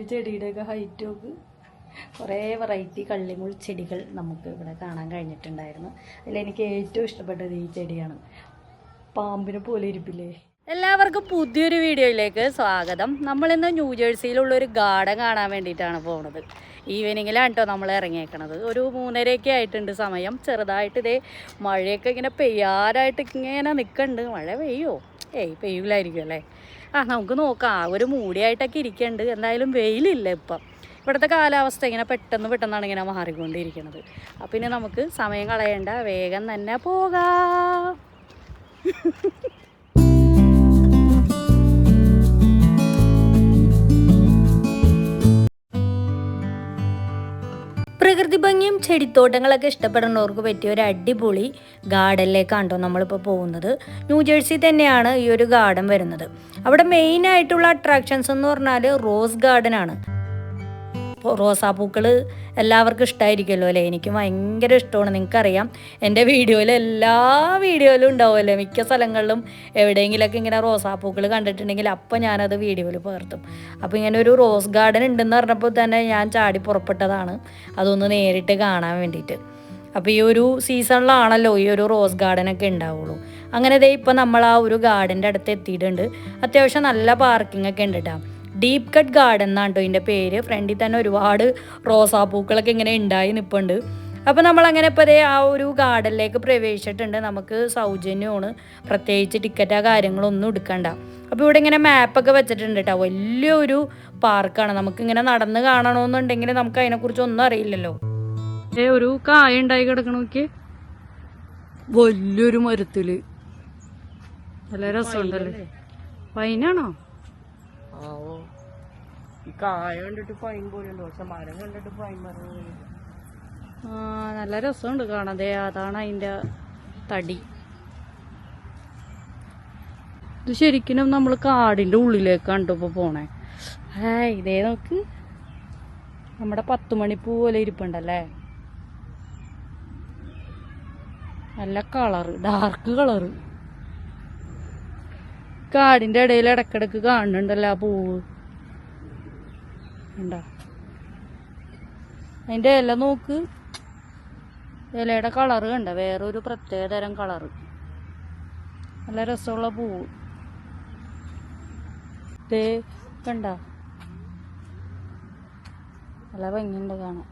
ഒരു ചെടിയുടെയൊക്കെ ഹൈറ്റ് നോക്ക് കുറേ വെറൈറ്റി കള്ളിമുൾ ചെടികൾ നമുക്ക് ഇവിടെ കാണാൻ കഴിഞ്ഞിട്ടുണ്ടായിരുന്നു. അതിലെനിക്ക് ഏറ്റവും ഇഷ്ടപ്പെട്ടത് ഈ ചെടിയാണ്. പാമ്പിനെ പോലെ ഇരിപ്പില്ലേ? എല്ലാവർക്കും പുതിയൊരു വീഡിയോയിലേക്ക് സ്വാഗതം. നമ്മളിന്ന് ന്യൂജേഴ്സിയിലുള്ള ഒരു ഗാർഡൻ കാണാൻ വേണ്ടിയിട്ടാണ് പോകുന്നത് ഈവനിങ്ങിലാണ് കേട്ടോ നമ്മൾ ഇറങ്ങിയേക്കണത്. ഒരു മൂന്നരയൊക്കെ ആയിട്ടുണ്ട് സമയം. ചെറുതായിട്ട് ഇതേ മഴയൊക്കെ ഇങ്ങനെ പെയ്യാറായിട്ട് ഇങ്ങനെ നിൽക്കുന്നുണ്ട് മഴ പെയ്യോ? ഏയ് പെയ്യൂലായിരിക്കും അല്ലേ? ആ നമുക്ക് നോക്കാം. ഒരു മൂടിയായിട്ടൊക്കെ ഇരിക്കുന്നുണ്ട് എന്തായാലും വെയിലില്ല ഇപ്പം. ഇവിടുത്തെ കാലാവസ്ഥ ഇങ്ങനെ പെട്ടെന്ന് പെട്ടെന്നാണ് ഇങ്ങനെ മാറിക്കൊണ്ടിരിക്കുന്നത് അപ്പം ഇനി നമുക്ക് സമയം കളയണ്ട. വേഗം തന്നെ പോകാം. പ്രകൃതി ഭംഗിയും ചെടിത്തോട്ടങ്ങളൊക്കെ ഇഷ്ടപ്പെടുന്നവർക്ക് പറ്റിയ ഒരു അടിപൊളി ഗാർഡനിലേക്കാണ് നമ്മളിപ്പോൾ പോകുന്നത്. ന്യൂജേഴ്സി തന്നെയാണ് ഈ ഒരു ഗാർഡൻ വരുന്നത്. അവിടെ മെയിൻ ആയിട്ടുള്ള അട്രാക്ഷൻസ് എന്ന് പറഞ്ഞാൽ റോസ് ഗാർഡൻ ആണ് റോസാപ്പൂക്കൾ എല്ലാവർക്കും ഇഷ്ടമായിരിക്കുമല്ലോ അല്ലേ? എനിക്ക് ഭയങ്കര ഇഷ്ടമാണ്. നിങ്ങൾക്കറിയാം എന്റെ വീഡിയോയിൽ എല്ലാ വീഡിയോയിലും ഉണ്ടാവുമല്ലോ. മിക്ക സ്ഥലങ്ങളിലും എവിടെയെങ്കിലുമൊക്കെ ഇങ്ങനെ റോസാപ്പൂക്കൾ കണ്ടിട്ടുണ്ടെങ്കിൽ അപ്പം ഞാനത് വീഡിയോയിൽ പകർത്തും. അപ്പോൾ ഇങ്ങനെ ഒരു റോസ് ഗാർഡൻ ഉണ്ടെന്ന് പറഞ്ഞപ്പോൾ തന്നെ ഞാൻ ചാടി പുറപ്പെട്ടതാണ്. അതൊന്ന് നേരിട്ട് കാണാൻ വേണ്ടിയിട്ട്. അപ്പോൾ ഈ ഒരു സീസണിലാണല്ലോ ഈ ഒരു റോസ് ഗാർഡനൊക്കെ ഉണ്ടാവുള്ളൂ. അങ്ങനെ ഇതേ ഇപ്പം നമ്മൾ ആ ഒരു ഗാർഡന്റെ അടുത്ത് എത്തിയിട്ടുണ്ട്. അത്യാവശ്യം നല്ല പാർക്കിംഗ് ഒക്കെ ഉണ്ട് കേട്ടോ ഡീപ്പ് കട്ട് ഗാർഡൻ എന്നാണ് കേട്ടോ ഇതിന്റെ പേര്. ഫ്രണ്ടിൽ തന്നെ ഒരുപാട് റോസാപ്പൂക്കളൊക്കെ ഇങ്ങനെ ഉണ്ടായി നിൽപ്പുണ്ട് അപ്പോൾ നമ്മൾ അങ്ങനെ ഇപ്പോൾ അതേ ആ ഒരു ഗാർഡനിലേക്ക് പ്രവേശിച്ചിട്ടുണ്ട്. നമുക്ക് സൗജന്യമാണ്. പ്രത്യേകിച്ച് ടിക്കറ്റോ കാര്യങ്ങളൊന്നും എടുക്കണ്ട. അപ്പോൾ ഇവിടെ ഇങ്ങനെ മാപ്പൊക്കെ വെച്ചിട്ടുണ്ട് കേട്ടോ വലിയൊരു പാർക്കാണ്. നമുക്കിങ്ങനെ നടന്ന് കാണണമെന്നുണ്ടെങ്കിൽ നമുക്ക് അതിനെക്കുറിച്ച് ഒന്നും അറിയില്ലല്ലോ. ഏ ഒരു കായ ഉണ്ടായി കിടക്കണോക്ക് വലിയൊരു മരത്തിൽ. നല്ല രസമുണ്ടല്ലേ? പൈനാണോ? ആവോ. ഈ കായ കണ്ടിട്ട് ഫൈൻ പോലെ ഉണ്ട് പക്ഷെ മരം കണ്ടിട്ട് ഫൈൻ മരം ആ നല്ല രസമുണ്ട് കാണാതെ അതാണ് അതിന്റെ തടി. ഇത് ശരിക്കും നമ്മൾ കാടിന്റെ ഉള്ളിലേക്കാണ് ട്ടോ ഇപ്പൊ പോണേ. ഏ ഇതേ നോക്ക്. നമ്മുടെ പത്ത് മണിപ്പൂ പോലെ ഇരിപ്പുണ്ടല്ലേ? നല്ല കളറ് ഡാർക്ക് കളറ്. കാടിന്റെ ഇടയിൽ ഇടക്കിടക്ക് കാണുന്നുണ്ടല്ലോ ആ പൂവ്. അതിന്റെ ഇല നോക്ക്. ഇലയുടെ കളറ് കണ്ട? വേറൊരു പ്രത്യേക തരം കളറ്. നല്ല രസമുള്ള പൂവ്. ദേ കണ്ട? നല്ല ഭംഗിയുണ്ട് കാണാൻ.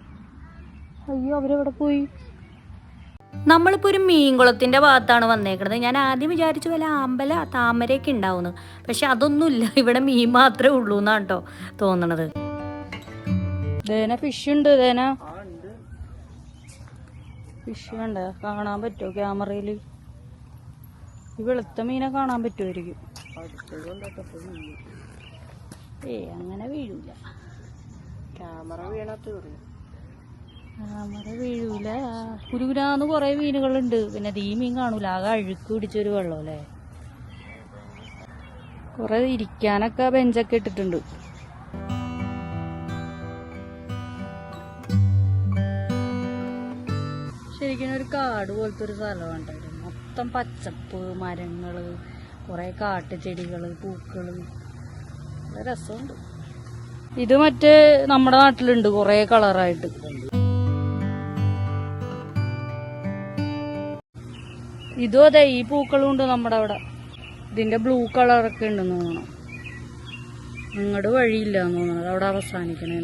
അയ്യോ അവരെവിടെ പോയി? നമ്മളിപ്പോൾ ഒരു മീൻകുളത്തിന്റെ ഭാഗത്താണ് വന്നേക്കുന്നത് ഞാൻ ആദ്യം വിചാരിച്ചു വല്ല ആമ്പല താമരയൊക്കെ ഉണ്ടാവുന്നു. പക്ഷെ അതൊന്നുമില്ല. ഇവിടെ മീൻ മാത്രമേ ഉള്ളൂ എന്നാണ് കേട്ടോ തോന്നണത്. ദേന ഫിഷ് ഉണ്ട് ദേന. ആ ഉണ്ട് ഫിഷ് കണ്ട കാണാൻ പറ്റുമോ ക്യാമറയിൽ ഈ വെളുത്ത മീനെ കാണാൻ പറ്റുമായിരിക്കും. ഏ അങ്ങനെ വീഴില്ല ക്യാമറ വീണാ തീർന്നു. ക്യാമറ വീഴൂല കുരുകുരാന്ന് കുറേ മീനുകളുണ്ട്. പിന്നെ ഈ മീൻ കാണൂല. ആകെ അഴുക്ക് പിടിച്ചൊരു വെള്ളം അല്ലേ? കൊറേ ഇരിക്കാനൊക്കെ ബെഞ്ചൊക്കെ ഇട്ടിട്ടുണ്ട്. ശരിക്കും ഒരു കാട് പോലത്തെ ഒരു സ്ഥലമാണ്. മൊത്തം പച്ചപ്പ് മരങ്ങൾ കുറെ കാട്ടുചെടികൾ പൂക്കൾ. രസമുണ്ട്. ഇത് മറ്റേ നമ്മുടെ നാട്ടിലുണ്ട് കൊറേ കളറായിട്ട്. ഇതും അതെ ഈ പൂക്കളും ഉണ്ട് നമ്മുടെ അവിടെ. ഇതിന്റെ ബ്ലൂ കളറൊക്കെ ഉണ്ടെന്ന് തോന്നണം നിങ്ങളുടെ വഴിയില്ല എന്ന് തോന്നുന്നത് അവിടെ അവസാനിക്കണേ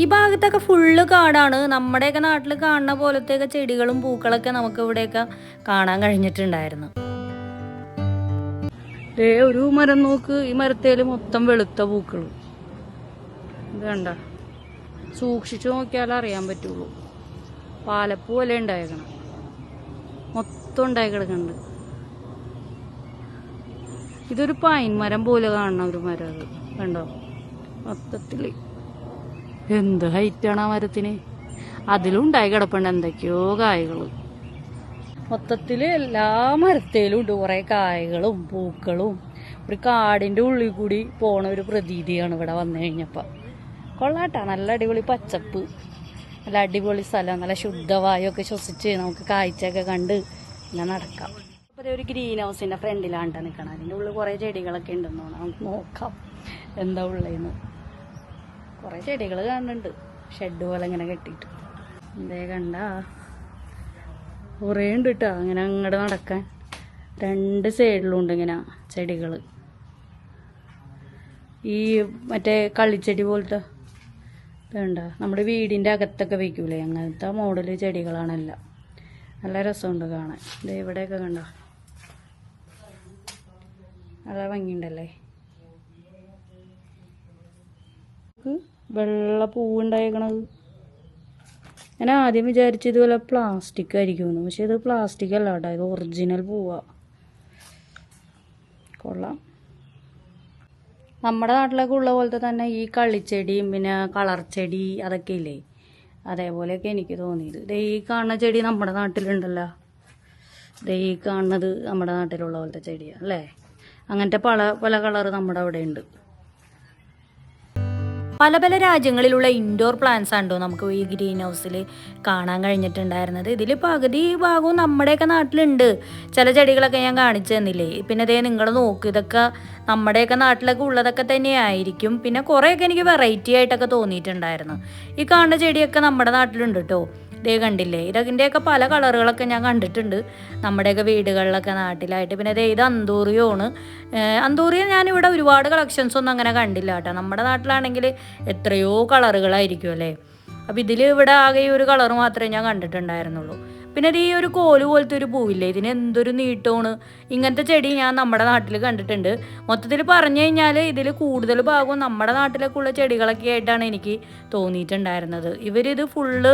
ഈ ഭാഗത്തൊക്കെ ഫുള്ള് കാടാണ്. നമ്മുടെയൊക്കെ നാട്ടിൽ കാണുന്ന പോലത്തെയൊക്കെ ചെടികളും പൂക്കളൊക്കെ നമുക്ക് ഇവിടെയൊക്കെ കാണാൻ കഴിഞ്ഞിട്ടുണ്ടായിരുന്നു. ഏ ഒരു മരം നോക്ക്. ഈ മരത്തേൽ മൊത്തം വെളുത്ത പൂക്കൾ ഇത് കണ്ട. സൂക്ഷിച്ചു നോക്കിയാലേ അറിയാൻ പറ്റുള്ളൂ. പാലപ്പൂ പോലെ ഉണ്ടായേക്കണം. മൊത്തം ഉണ്ടായി കിടക്കുന്നുണ്ട് ഇതൊരു പൈൻ മരം പോലെ കാണുന്ന ഒരു മരം അത്. കണ്ടോ? മൊത്തത്തിൽ. എന്ത് ഹൈറ്റാണ് ആ മരത്തിന്? അതിലും ഉണ്ടായി കിടപ്പുണ്ട് എന്തൊക്കെയോ കായകൾ. മൊത്തത്തിൽ എല്ലാ മരത്തേലും ഉണ്ട്. കുറെ കായകളും പൂക്കളും. ഒരു കാടിന്റെ ഉള്ളിൽ കൂടി പോണ ഒരു പ്രതീതിയാണ് ഇവിടെ വന്നു കഴിഞ്ഞപ്പോ. കൊള്ളാട്ടാ. നല്ല അടിപൊളി പച്ചപ്പ്. നല്ല അടിപൊളി സ്ഥലം നല്ല ശുദ്ധവായൊക്കെ ശ്വസിച്ച് നമുക്ക് കാഴ്ചയൊക്കെ കണ്ട് ഇങ്ങനെ നടക്കാം. അപ്പോൾ ഒരു ഗ്രീൻ ഹൗസിന്റെ ഫ്രണ്ടിലാണ് നിൽക്കണം അതിന്റെ ഉള്ളിൽ കുറേ ചെടികളൊക്കെ ഉണ്ടെന്ന് തോന്നുന്നു. നമുക്ക് നോക്കാം എന്താ ഉള്ളേന്ന്. കുറേ ചെടികൾ കാണുന്നുണ്ട്. ഷെഡ് പോലെ ഇങ്ങനെ കെട്ടിയിട്ട്. എന്തേ കണ്ട. കുറേ ഉണ്ട് കേട്ടോ അങ്ങനെ അങ്ങോട്ട് നടക്കാൻ. രണ്ട് സൈഡിലും ഉണ്ട് ഇങ്ങനെ ചെടികൾ ഈ മറ്റേ കള്ളിച്ചെടി പോലത്തെ വേണ്ട നമ്മുടെ വീടിന്റെ അകത്തൊക്കെ വയ്ക്കൂലേ അങ്ങനത്തെ മോഡൽ ചെടികളാണെല്ലാം. നല്ല രസമുണ്ട് കാണാൻ. ഇത് ഇവിടെയൊക്കെ കണ്ട? നല്ല ഭംഗിയുണ്ടല്ലേ? വെള്ള പൂവുണ്ടായേക്കണത്. ഞാൻ ആദ്യം വിചാരിച്ചു ഇതുപോലെ പ്ലാസ്റ്റിക് ആയിരിക്കുമെന്ന്. പക്ഷെ ഇത് പ്ലാസ്റ്റിക് അല്ല കേട്ടോ. ഇത് ഒറിജിനൽ പൂവാ. കൊള്ളാം. നമ്മുടെ നാട്ടിലൊക്കെ ഉള്ള പോലത്തെ തന്നെ ഈ കള്ളിച്ചെടിയും പിന്നെ കളർ ചെടി അതൊക്കെ ഇല്ലേ? അതേപോലെയൊക്കെ എനിക്ക് തോന്നിയത്. ദേ ഈ കാണുന്ന ചെടി നമ്മുടെ നാട്ടിലുണ്ടല്ലോ. ദേ ഈ കാണുന്നത് നമ്മുടെ നാട്ടിലുള്ള പോലത്തെ ചെടിയാണ് അല്ലേ? അങ്ങനത്തെ പല പല കളറ് നമ്മുടെ അവിടെ ഉണ്ട്. പല പല രാജ്യങ്ങളിലുള്ള ഇൻഡോർ പ്ലാന്റ്സ് ആണോ നമുക്ക് ഈ ഗ്രീൻ ഹൗസിൽ കാണാൻ കഴിഞ്ഞിട്ടുണ്ടായിരുന്നത്. ഇതിൽ പകുതി ഭാഗവും നമ്മുടെയൊക്കെ നാട്ടിലുണ്ട്. ചില ചെടികളൊക്കെ ഞാൻ കാണിച്ചു തന്നില്ലേ? പിന്നെ അതേ നിങ്ങൾ നോക്കും ഇതൊക്കെ നമ്മുടെയൊക്കെ നാട്ടിലൊക്കെ ഉള്ളതൊക്കെ തന്നെയായിരിക്കും. പിന്നെ കുറേയൊക്കെ എനിക്ക് വെറൈറ്റി ആയിട്ടൊക്കെ തോന്നിയിട്ടുണ്ടായിരുന്നു. ഈ കാണുന്ന ചെടിയൊക്കെ നമ്മുടെ നാട്ടിലുണ്ട് കേട്ടോ ഇതേ കണ്ടില്ലേ? ഇതിന്റെയൊക്കെ പല കളറുകളൊക്കെ ഞാൻ കണ്ടിട്ടുണ്ട്. നമ്മുടെയൊക്കെ വീടുകളിലൊക്കെ നാട്ടിലായിട്ട്. പിന്നെ ദേ ഇത് അന്തൂറിയോണ്. അന്തൂറിയ ഞാനിവിടെ ഒരുപാട് കളക്ഷൻസ് ഒന്നും അങ്ങനെ കണ്ടില്ല കേട്ടോ. നമ്മുടെ നാട്ടിലാണെങ്കിൽ എത്രയോ കളറുകളായിരിക്കും അല്ലേ? അപ്പോൾ ഇതിൽ ഇവിടെ ആകെ ഈ ഒരു കളർ മാത്രമേ ഞാൻ കണ്ടിട്ടുണ്ടായിരുന്നുള്ളൂ. പിന്നെ ഈ ഒരു കോൽ പോലത്തെ ഒരു പൂവില്ലേ ഇതിന് എന്തൊരു നീട്ടമാണ്. ഇങ്ങനത്തെ ചെടി ഞാൻ നമ്മുടെ നാട്ടിൽ കണ്ടിട്ടുണ്ട്. മൊത്തത്തിൽ പറഞ്ഞു കഴിഞ്ഞാൽ ഇതിൽ കൂടുതൽ ഭാഗവും നമ്മുടെ നാട്ടിലൊക്കെ ഉള്ള ചെടികളൊക്കെ ആയിട്ടാണ് എനിക്ക് തോന്നിയിട്ടുണ്ടായിരുന്നത്. ഇവരിത് ഫുള്ള്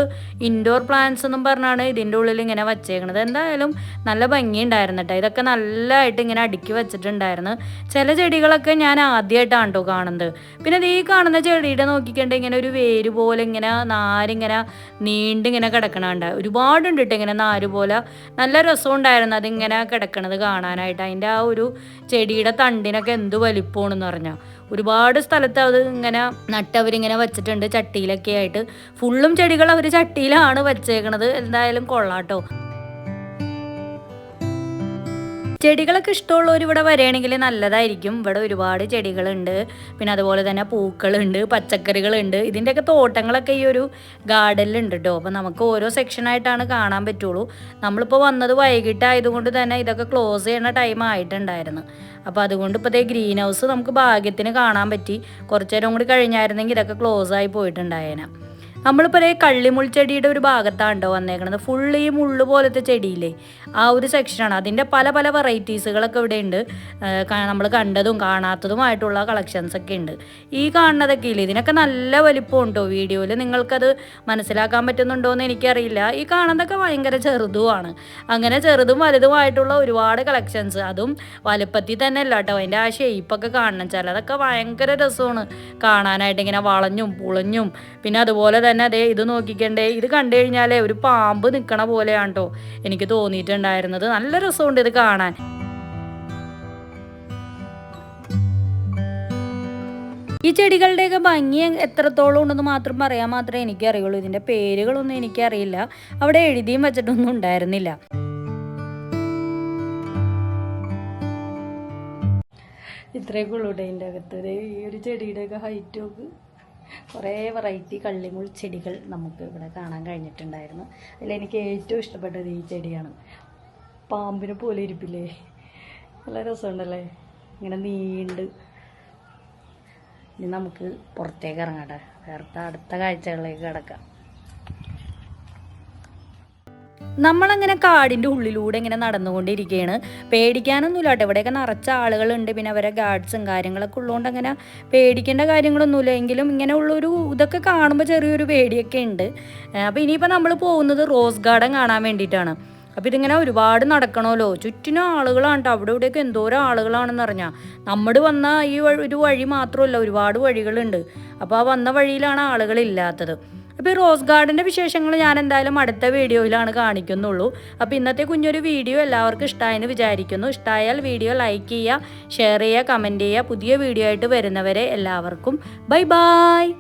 ഇൻഡോർ പ്ലാന്റ്സ് എന്നും പറഞ്ഞാണ് ഇതിന്റെ ഉള്ളിൽ ഇങ്ങനെ വച്ചേക്കണത്. എന്തായാലും നല്ല ഭംഗിയുണ്ടായിരുന്നു കേട്ടോ ഇതൊക്കെ നല്ലതായിട്ട് ഇങ്ങനെ അടുക്കി വെച്ചിട്ടുണ്ടായിരുന്നു. ചില ചെടികളൊക്കെ ഞാൻ ആദ്യമായിട്ടാണ് കേട്ടോ കാണുന്നത്. പിന്നെ ഈ കാണുന്ന ചെടിയുടെ നോക്കിക്കണ്ട ഇങ്ങനെ ഒരു വേര് പോലെ ഇങ്ങനെ നാരിങ്ങനെ നീണ്ടിങ്ങനെ കിടക്കണുണ്ട്. ഒരുപാടുണ്ട് ഇങ്ങനെ നാര് പോലെ നല്ല രസമുണ്ടായിരുന്നു അതിങ്ങനെ കിടക്കണത് കാണാനായിട്ട്. അതിന്റെ ആ ഒരു ചെടിയുടെ തണ്ടിനൊക്കെ എന്ത് വലിപ്പമാണെന്ന് പറഞ്ഞാൽ ഒരുപാട് സ്ഥലത്ത് അത് ഇങ്ങനെ നട്ടവരിങ്ങനെ വെച്ചിട്ടുണ്ട്. ചട്ടിയിലൊക്കെ ആയിട്ട്. ഫുള്ളും ചെടികൾ അവർ ചട്ടിയിലാണ് വെച്ചേക്കണത്. എന്തായാലും കൊള്ളാട്ടോ. ചെടികളൊക്കെ ഇഷ്ടമുള്ളവർ ഇവിടെ വരികയാണെങ്കിൽ നല്ലതായിരിക്കും. ഇവിടെ ഒരുപാട് ചെടികളുണ്ട്. പിന്നെ അതുപോലെ തന്നെ പൂക്കളുണ്ട് പച്ചക്കറികളുണ്ട്. ഇതിന്റെയൊക്കെ തോട്ടങ്ങളൊക്കെ ഈ ഒരു ഗാർഡനിലുണ്ട് കേട്ടോ. അപ്പോൾ നമുക്ക് ഓരോ സെക്ഷനായിട്ടാണ് കാണാൻ പറ്റുള്ളൂ. നമ്മളിപ്പോൾ വന്നത് വൈകിട്ടായതുകൊണ്ട് തന്നെ ഇതൊക്കെ ക്ലോസ് ചെയ്യുന്ന ടൈം ആയിട്ടുണ്ടായിരുന്നു. അപ്പോൾ അതുകൊണ്ട് ഇപ്പോൾ ഇതേ ഗ്രീൻ ഹൗസ് നമുക്ക് ഭാഗ്യത്തിന് കാണാൻ പറ്റി. കുറച്ചു നേരം കൂടി കഴിഞ്ഞായിരുന്നെങ്കിൽ ഇതൊക്കെ ക്ലോസ് ആയി പോയിട്ടുണ്ടായേനെ. നമ്മളിപ്പോൾ ഈ കള്ളിമുൾച്ചെടിയുടെ ഒരു ഭാഗത്താണ് കേട്ടോ വന്നേക്കണത്. ഫുള്ള് ഈ മുള്ളു പോലത്തെ ചെടിയില്ലേ? ആ ഒരു സെക്ഷനാണ് അതിന്റെ പല പല വെറൈറ്റീസുകളൊക്കെ ഇവിടെ ഉണ്ട്. നമ്മൾ കണ്ടതും കാണാത്തതുമായിട്ടുള്ള കളക്ഷൻസ് ഒക്കെ ഉണ്ട്. ഈ കാണുന്നതൊക്കെ ഇല്ലേ? ഇതിനൊക്കെ നല്ല വലിപ്പം ഉണ്ടോ വീഡിയോയിൽ നിങ്ങൾക്കത് മനസ്സിലാക്കാൻ പറ്റുന്നുണ്ടോ എന്ന് എനിക്കറിയില്ല. ഈ കാണുന്നതൊക്കെ ഭയങ്കര ചെറുതുമാണ്. അങ്ങനെ ചെറുതും വലുതുമായിട്ടുള്ള ഒരുപാട് കളക്ഷൻസ് അതും വലുപ്പത്തിൽ തന്നെ അല്ല കേട്ടോ. അതിന്റെ ആ ഷേപ്പൊക്കെ കാണണം. ചിലതൊക്കെ ഭയങ്കര രസമാണ് കാണാനായിട്ട്. ഇങ്ങനെ വളഞ്ഞും പുളഞ്ഞും. പിന്നെ അതുപോലെ തന്നെ അതേ ഇത് നോക്കിക്കണ്ടേ. ഇത് കണ്ടു കഴിഞ്ഞാലേ ഒരു പാമ്പ് നിൽക്കണ പോലെയാണ് കേട്ടോ എനിക്ക് തോന്നിയിട്ടുണ്ടായിരുന്നത്. നല്ല രസമുണ്ട് ഇത് കാണാൻ. ഈ ചെടികളുടെയൊക്കെ ഭംഗി എത്രത്തോളം ഉണ്ടെന്ന് മാത്രം പറയാൻ മാത്രമേ എനിക്കറിയുള്ളൂ. ഇതിന്റെ പേരുകളൊന്നും എനിക്കറിയില്ല. അവിടെ എഴുതിയും വെച്ചിട്ടൊന്നും ഉണ്ടായിരുന്നില്ല. ഇത്രയൊക്കെ ഉള്ളൂ ഇതിന്റെ അകത്ത്. ഈ ഒരു ചെടിയുടെയൊക്കെ ഹൈറ്റ് നോക്ക്. കുറേ വെറൈറ്റി കള്ളിമുൾ ചെടികൾ നമുക്ക് ഇവിടെ കാണാൻ കഴിഞ്ഞിട്ടുണ്ടായിരുന്നു. അതിലെനിക്ക് ഏറ്റവും ഇഷ്ടപ്പെട്ടത് ഈ ചെടിയാണ്. പാമ്പിനെ പോലെ ഇരിപ്പില്ലേ? നല്ല രസമുണ്ടല്ലേ? ഇങ്ങനെ നീണ്ട്. ഇനി നമുക്ക് പുറത്തേക്ക് ഇറങ്ങട്ടെ വേർത്ത അടുത്ത കാഴ്ചകളിലേക്ക് കിടക്കാം. നമ്മളങ്ങനെ കാടിന്റെ ഉള്ളിലൂടെ ഇങ്ങനെ നടന്നുകൊണ്ടിരിക്കുകയാണ്. പേടിക്കാനൊന്നുമില്ല കേട്ടോ ഇവിടെയൊക്കെ നിറച്ച ആളുകളുണ്ട്. പിന്നെ അവരെ ഗാർഡ്സും കാര്യങ്ങളൊക്കെ ഉള്ളതുകൊണ്ട് അങ്ങനെ പേടിക്കേണ്ട കാര്യങ്ങളൊന്നുമില്ല. എങ്കിലും ഇങ്ങനെ ഉള്ളൊരു ഇതൊക്കെ കാണുമ്പോൾ ചെറിയൊരു പേടിയൊക്കെ ഉണ്ട്. അപ്പോൾ ഇനിയിപ്പോൾ നമ്മൾ പോകുന്നത് റോസ് ഗാർഡൻ കാണാൻ വേണ്ടിയിട്ടാണ്. അപ്പോൾ ഇതിങ്ങനെ ഒരുപാട് നടക്കണമല്ലോ. ചുറ്റിനും ആളുകളാണ് അവിടെ ഇവിടെയൊക്കെ എന്തോരം ആളുകളാണെന്ന് അറിഞ്ഞാൽ നമ്മൾ വന്ന ഈ ഒരു വഴി മാത്രമല്ല. ഒരുപാട് വഴികളുണ്ട്. അപ്പോൾ ആ വന്ന വഴിയിലാണ് ആളുകളില്ലാത്തത് അപ്പോൾ ഈ റോസ് ഗാർഡന്റെ വിശേഷങ്ങൾ ഞാൻ എന്തായാലും അടുത്ത വീഡിയോയിലാണ് കാണിക്കുന്നുള്ളൂ. അപ്പോൾ ഇന്നത്തെ കുഞ്ഞൊരു വീഡിയോ എല്ലാവർക്കും ഇഷ്ടമായെന്ന് വിചാരിക്കുന്നു. ഇഷ്ടമായാൽ വീഡിയോ ലൈക്ക് ചെയ്യുക ഷെയർ ചെയ്യുക കമന്റ് ചെയ്യുക. പുതിയ വീഡിയോ ആയിട്ട് വരുന്നവരെ എല്ലാവർക്കും ബൈ ബായ്